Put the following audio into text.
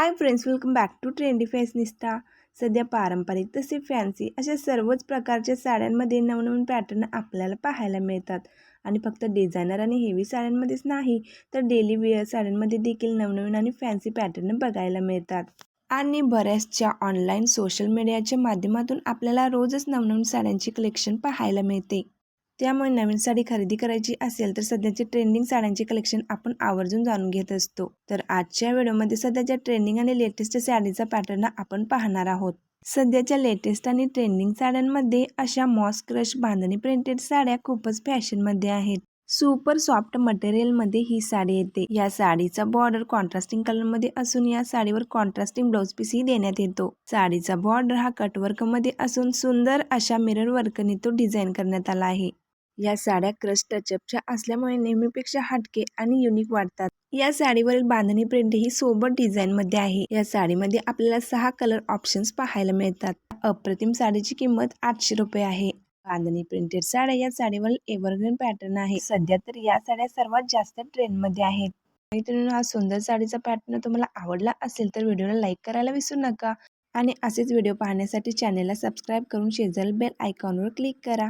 Hi friends welcome back to trendy fashionista सध्या पारंपरिक तसे फॅन्सी अशा सर्वच प्रकारच्या साड्यांमध्ये नवनवीन पॅटर्न आपल्याला पाहायला मिळतात. आणि फक्त डिझायनर आणि हेवी साड्यांमध्येच नाही तर डेली वेअर साड्यांमध्ये देखील नवनवीन आणि फॅन्सी पॅटर्न बघायला मिळतात. आणि बऱ्याचशा ऑनलाईन सोशल मीडियाच्या माध्यमातून आपल्याला रोजच नवनवीन साड्यांची कलेक्शन पाहायला मिळते. त्यामुळे नवीन साडी खरेदी करायची असेल तर सध्याचे ट्रेंडिंग साड्यांचे कलेक्शन आपण आवर्जून जाणून घेत असतो. तर आजच्या व्हिडिओमध्ये सध्याच्या ट्रेंडिंग आणि लेटेस्ट साडीचा पॅटर्न आपण पाहणार आहोत. सध्याच्या लेटेस्ट आणि ट्रेंडिंग साड्यांमध्ये अशा मॉस क्रश बांधणी प्रिंटेड साड्या खूपच फॅशनमध्ये आहेत. सुपर सॉफ्ट मटेरियलमध्ये ही साडी येते. या साडीचा बॉर्डर कॉन्ट्रास्टिंग कलरमध्ये असून या साडीवर कॉन्ट्रास्टिंग ब्लाउज पीसही देण्यात येतो. साडीचा बॉर्डर हा कटवर्कमध्ये असून सुंदर अशा मिरर वर्कने तो डिझाईन करण्यात आला आहे. या साड्या क्रश टचअपच्या असल्यामुळे नेहमीपेक्षा हटके आणि युनिक वाटतात. या साडीवरील बांधणी प्रिंट ही सोबत डिझाईन मध्ये आहे. या साडीमध्ये आपल्याला सहा कलर ऑप्शन्स पाहायला मिळतात. अप्रतिम साडीची किंमत आठशे रुपये आहे. बांधणी प्रिंटेड साड्या या साडीवर एव्हरग्रीन पॅटर्न आहे. सध्या तर या साड्या सर्वात जास्त ट्रेंडमध्ये आहेत. मित्रांनो हा सुंदर साडीचा पॅटर्न तुम्हाला आवडला असेल तर व्हिडिओला लाईक करायला विसरू नका आणि असेच व्हिडिओ पाहण्यासाठी चॅनेलला सबस्क्राईब करून शेजारील बेल आयकॉनवर क्लिक करा.